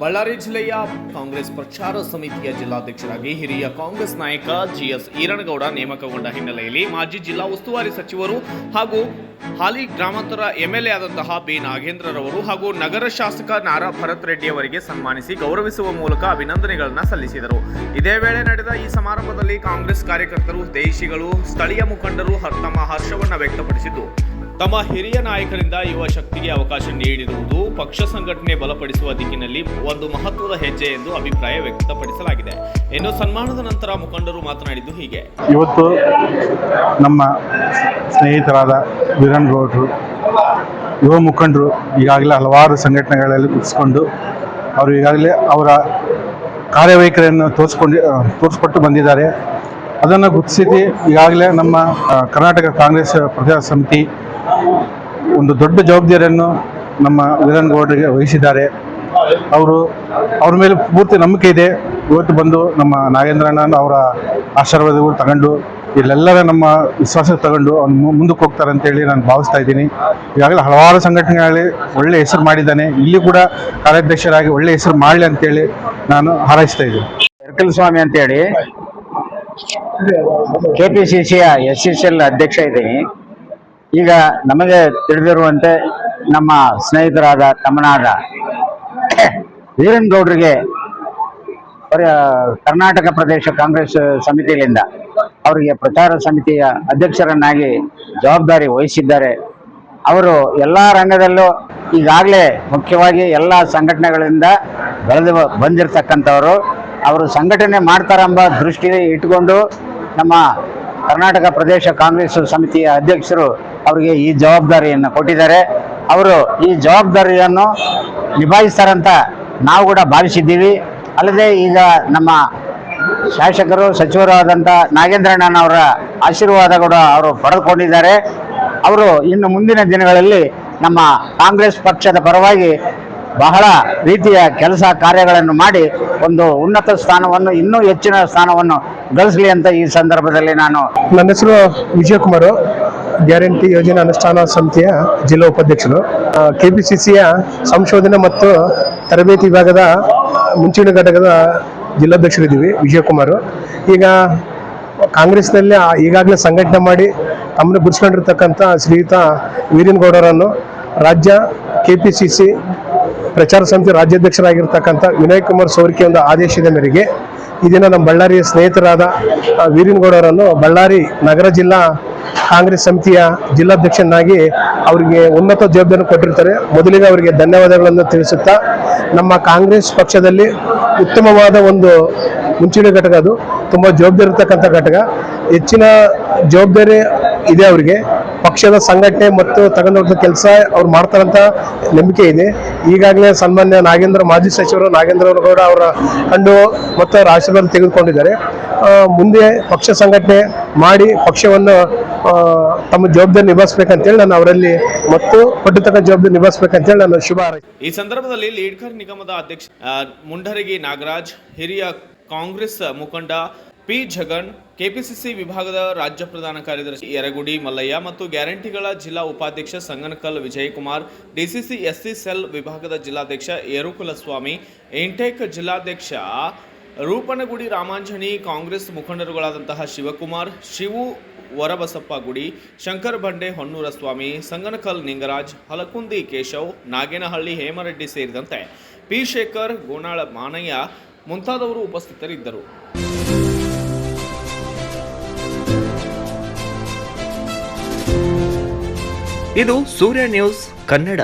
ಬಳ್ಳಾರಿ ಜಿಲ್ಲೆಯ ಕಾಂಗ್ರೆಸ್ ಪ್ರಚಾರ ಸಮಿತಿಯ ಜಿಲ್ಲಾಧ್ಯಕ್ಷರಾಗಿ ಹಿರಿಯ ಕಾಂಗ್ರೆಸ್ ನಾಯಕ ಜಿಎಸ್ ಈರಣಗೌಡ ನೇಮಕಗೊಂಡ ಹಿನ್ನೆಲೆಯಲ್ಲಿ ಮಾಜಿ ಜಿಲ್ಲಾ ಉಸ್ತುವಾರಿ ಸಚಿವರು ಹಾಗೂ ಹಾಲಿ ಗ್ರಾಮಾಂತರ ಎಂಎಲ್ಎ ಆದಂತಹ ಬಿ ನಾಗೇಂದ್ರರವರು ಹಾಗೂ ನಗರ ಶಾಸಕ ನಾರಾ ಭರತ್ ರೆಡ್ಡಿ ಅವರಿಗೆ ಸನ್ಮಾನಿಸಿ ಗೌರವಿಸುವ ಮೂಲಕ ಅಭಿನಂದನೆಗಳನ್ನು ಸಲ್ಲಿಸಿದರು. ಇದೇ ವೇಳೆ ನಡೆದ ಈ ಸಮಾರಂಭದಲ್ಲಿ ಕಾಂಗ್ರೆಸ್ ಕಾರ್ಯಕರ್ತರು ದೇಶಿಗಳು, ಸ್ಥಳೀಯ ಮುಖಂಡರು ತಮ್ಮ ಹರ್ಷವನ್ನು ವ್ಯಕ್ತಪಡಿಸಿದ್ದು. ತಮ್ಮ ಹಿರಿಯ ನಾಯಕರಿಂದ ಯುವ ಶಕ್ತಿಗೆ ಅವಕಾಶ ನೀಡಿರುವುದು ಪಕ್ಷ ಸಂಘಟನೆ ಬಲಪಡಿಸುವ ದಿಕ್ಕಿನಲ್ಲಿ ಒಂದು ಮಹತ್ವದ ಹೆಜ್ಜೆ ಎಂದು ಅಭಿಪ್ರಾಯ ವ್ಯಕ್ತಪಡಿಸಲಾಗಿದೆ. ಇನ್ನು ಸನ್ಮಾನದ ನಂತರ ಮುಖಂಡರು ಮಾತನಾಡಿದ್ದು ಹೀಗೆ. ಇವತ್ತು ನಮ್ಮ ಸ್ನೇಹಿತರಾದ ವೀರನ್ ಗೌಡ್ರು, ಯುವ ಮುಖಂಡರು ಈಗಾಗಲೇ ಹಲವಾರು ಸಂಘಟನೆಗಳಲ್ಲಿ ಗುರುತಿಸ್ಕೊಂಡು ಅವರು ಈಗಾಗಲೇ ಅವರ ಕಾರ್ಯವೈಖರಿಯನ್ನು ತೋರಿಸ್ಕೊಂಡು ತೋರಿಸ್ಕೊಟ್ಟು ಬಂದಿದ್ದಾರೆ. ಅದನ್ನು ಗುರುತಿಸಿ ಈಗಾಗಲೇ ನಮ್ಮ ಕರ್ನಾಟಕ ಕಾಂಗ್ರೆಸ್ ಪ್ರಜಾ ಸಮಿತಿ ಒಂದು ದೊಡ್ಡ ಜವಾಬ್ದಾರಿಯನ್ನು ನಮ್ಮ ವೀರನ್ ಗೌಡರಿಗೆ ವಹಿಸಿದ್ದಾರೆ. ಅವರು ಅವ್ರ ಮೇಲೆ ಪೂರ್ತಿ ನಂಬಿಕೆ ಇದೆ. ಇವತ್ತು ಬಂದು ನಮ್ಮ ನಾಗೇಂದ್ರಣ್ಣ ಅವರ ಆಶೀರ್ವಾದಗಳು ತಗೊಂಡು, ಇಲ್ಲೆಲ್ಲರ ನಮ್ಮ ವಿಶ್ವಾಸ ತಗೊಂಡು ಅವ್ನು ಮುಂದಕ್ಕೆ ಹೋಗ್ತಾರೆ ಅಂತೇಳಿ ನಾನು ಭಾವಿಸ್ತಾ ಇದ್ದೀನಿ. ಈಗಾಗಲೇ ಹಲವಾರು ಸಂಘಟನೆಗಳಲ್ಲಿ ಒಳ್ಳೆ ಹೆಸರು ಮಾಡಿದ್ದಾನೆ. ಇಲ್ಲಿ ಕೂಡ ಕಾರ್ಯಾಧ್ಯಕ್ಷರಾಗಿ ಒಳ್ಳೆ ಹೆಸರು ಮಾಡಲಿ ಅಂತೇಳಿ ನಾನು ಹಾರೈಸ್ತಾ ಇದ್ದೀನಿ. ಸರ್ಕಲ್ ಸ್ವಾಮಿ ಅಂತೇಳಿ K P S S L ಅಧ್ಯಕ್ಷ ಇದ್ದೀನಿ. ಈಗ ನಮಗೆ ತಿಳಿದಿರುವಂತೆ ನಮ್ಮ ಸ್ನೇಹಿತರಾದ ತಮ್ಮನಾದ ವೀರನ್ ಗೌಡ್ರಿಗೆ ಪರ- ಕರ್ನಾಟಕ ಪ್ರದೇಶ ಕಾಂಗ್ರೆಸ್ ಸಮಿತಿಯಿಂದ ಅವರಿಗೆ ಪ್ರಚಾರ ಸಮಿತಿಯ ಅಧ್ಯಕ್ಷರನ್ನಾಗಿ ಜವಾಬ್ದಾರಿ ವಹಿಸಿದ್ದಾರೆ. ಅವರು ಎಲ್ಲ ರಂಗದಲ್ಲೂ ಈಗಾಗಲೇ ಮುಖ್ಯವಾಗಿ ಎಲ್ಲ ಸಂಘಟನೆಗಳಿಂದ ಬೆಳೆದು ಬಂದಿರತಕ್ಕಂಥವರು. ಅವರು ಸಂಘಟನೆ ಮಾಡ್ತಾರೆಂಬ ದೃಷ್ಟಿ ಇಟ್ಕೊಂಡು ನಮ್ಮ ಕರ್ನಾಟಕ ಪ್ರದೇಶ ಕಾಂಗ್ರೆಸ್ ಸಮಿತಿಯ ಅಧ್ಯಕ್ಷರು ಅವರಿಗೆ ಈ ಜವಾಬ್ದಾರಿಯನ್ನು ಕೊಟ್ಟಿದ್ದಾರೆ. ಅವರು ಈ ಜವಾಬ್ದಾರಿಯನ್ನು ನಿಭಾಯಿಸ್ತಾರಂತ ನಾವು ಕೂಡ ಭಾವಿಸಿದ್ದೀವಿ. ಅಲ್ಲದೆ ಈಗ ನಮ್ಮ ಶಾಸಕರು ಸಚಿವರು ಆದಂಥ ನಾಗೇಂದ್ರಣ್ಣನವರ ಆಶೀರ್ವಾದ ಕೂಡ ಅವರು ಪಡೆದುಕೊಂಡಿದ್ದಾರೆ. ಅವರು ಇನ್ನು ಮುಂದಿನ ದಿನಗಳಲ್ಲಿ ನಮ್ಮ ಕಾಂಗ್ರೆಸ್ ಪಕ್ಷದ ಪರವಾಗಿ ಬಹಳ ರೀತಿಯ ಕೆಲಸ ಕಾರ್ಯಗಳನ್ನು ಮಾಡಿ ಒಂದು ಉನ್ನತ ಸ್ಥಾನವನ್ನು, ಇನ್ನೂ ಹೆಚ್ಚಿನ ಸ್ಥಾನವನ್ನು ಗಳಿಸಲಿ ಅಂತ ಈ ಸಂದರ್ಭದಲ್ಲಿ ನಾನು ನನ್ನ ಹೆಸರು ವಿಜಯಕುಮಾರ್. ಗ್ಯಾರಂಟಿ ಯೋಜನೆ ಅನುಷ್ಠಾನ ಸಮಿತಿಯ ಜಿಲ್ಲಾ ಉಪಾಧ್ಯಕ್ಷರು ಕೆಪಿಸಿಸಿಯ ಸಂಶೋಧನೆ ಮತ್ತು ತರಬೇತಿ ವಿಭಾಗದ ಮುಂಚೂಣಿ ಘಟಕದ ಜಿಲ್ಲಾಧ್ಯಕ್ಷರಿದ್ದೀವಿ, ವಿಜಯಕುಮಾರ್ ಈಗ ಕಾಂಗ್ರೆಸ್ನಲ್ಲಿ ಈಗಾಗಲೇ ಸಂಘಟನೆ ಮಾಡಿ ತಮ್ಮನ್ನು ಗುರುಸ್ಕೊಂಡಿರ್ತಕ್ಕಂಥ ಶ್ರೀಯುತ ವೀರೇನ್ಗೌಡರನ್ನು ರಾಜ್ಯ ಕೆಪಿಸಿಸಿ ಪ್ರಚಾರ ಸಮಿತಿ ರಾಜ್ಯಾಧ್ಯಕ್ಷರಾಗಿರ್ತಕ್ಕಂಥ ವಿನಯ್ ಕುಮಾರ್ ಸೋರಿಕೆ ಒಂದು ಆದೇಶದ ಮೇರೆಗೆ ಈ ದಿನ ನಮ್ಮ ಬಳ್ಳಾರಿಯ ಸ್ನೇಹಿತರಾದ ವೀರೇನ್ಗೌಡರನ್ನು ಬಳ್ಳಾರಿ ನಗರ ಜಿಲ್ಲಾ ಕಾಂಗ್ರೆಸ್ ಸಮಿತಿಯ ಜಿಲ್ಲಾಧ್ಯಕ್ಷನಾಗಿ ಅವರಿಗೆ ಉನ್ನತ ಜವಾಬ್ದಾರಿ ಕೊಟ್ಟಿರ್ತಾರೆ. ಮೊದಲಿಗೆ ಅವರಿಗೆ ಧನ್ಯವಾದಗಳನ್ನು ತಿಳಿಸುತ್ತಾ, ನಮ್ಮ ಕಾಂಗ್ರೆಸ್ ಪಕ್ಷದಲ್ಲಿ ಉತ್ತಮವಾದ ಒಂದು ಮುಂಚೂಣಿ ಘಟಕ ಅದು. ತುಂಬ ಜವಾಬ್ದಾರಿ ಇರ್ತಕ್ಕಂಥ ಘಟಕ. ಹೆಚ್ಚಿನ ಜವಾಬ್ದಾರಿ ಇದೆ ಅವರಿಗೆ. ಪಕ್ಷದ ಸಂಘಟನೆ ಮತ್ತು ತಗೊಂಡೋಗ್ತ ಕೆಲಸ ಅವ್ರು ಮಾಡ್ತಾರಂತ ನಂಬಿಕೆ ಇದೆ. ಈಗಾಗಲೇ ಸನ್ಮಾನ್ಯ ನಾಗೇಂದ್ರ, ಮಾಜಿ ಸಚಿವರು ನಾಗೇಂದ್ರ ಅವರು ಗೌಡ ಅವರ ಕಂಡು ಮತ್ತು ಆಶೀರ್ವಾದ ತೆಗೆದುಕೊಂಡಿದ್ದಾರೆ. ಮುಂದೆ ಪಕ್ಷ ಸಂಘಟನೆ ಮಾಡಿ ಪಕ್ಷವನ್ನು ತಮ್ಮ ಜವಾಬ್ದಾರಿ ನಿಭಾಯಿಸಬೇಕಂತೇಳಿ ನಾನು ಅವರಲ್ಲಿ ಮತ್ತು ಕೊಟ್ಟಿರ್ತಕ್ಕಂಥ ಜವಾಬ್ದಾರಿ ನಿಭಾಯಿಸಬೇಕಂತೇಳಿ ನಾನು ಶುಭ. ಈ ಸಂದರ್ಭದಲ್ಲಿ ಲೀಡ್ಕರ್ ನಿಗಮದ ಅಧ್ಯಕ್ಷ ಮುಂಡರಗಿ ನಾಗರಾಜ್, ಹಿರಿಯ ಕಾಂಗ್ರೆಸ್ ಮುಖಂಡ ಪಿ ಜಗನ್, ಕೆಪಿಸಿಸಿ ವಿಭಾಗದ ರಾಜ್ಯ ಪ್ರಧಾನ ಕಾರ್ಯದರ್ಶಿ ಯರಗುಡಿ ಮಲ್ಲಯ್ಯ ಮತ್ತು ಗ್ಯಾರಂಟಿಗಳ ಜಿಲ್ಲಾ ಉಪಾಧ್ಯಕ್ಷ Sanganakal Vijayakumar, DCC SC cell ವಿಭಾಗದ ಜಿಲ್ಲಾಧ್ಯಕ್ಷ ಯರುಕುಲಸ್ವಾಮಿ ಇಂಟೆಕ್ ಜಿಲ್ಲಾಧ್ಯಕ್ಷ ರೂಪನಗುಡಿ ರಾಮಾಂಜನಿ ಕಾಂಗ್ರೆಸ್ ಮುಖಂಡರುಗಳಾದಂತಹ ಶಿವಕುಮಾರ್, ಶಿವು ವರಬಸಪ್ಪ ಗುಡಿ, ಶಂಕರ್ ಬಂಡೆ ಹೊನ್ನೂರ ಸ್ವಾಮಿ ಸಂಗನಕಲ್ ನಿಂಗರಾಜ್, ಹಲಕುಂದಿ ಕೇಶವ್, ನಾಗೇನಹಳ್ಳಿ ಹೇಮರೆಡ್ಡಿ ಸೇರಿದಂತೆ ಪಿ ಶೇಖರ್ ಗೋನಾಳ ಮಾನಯ್ಯ ಮುಂತಾದವರು ಉಪಸ್ಥಿತರಿದ್ದರು. ಇದು ಸೂರ್ಯ ನ್ಯೂಸ್ ಕನ್ನಡ.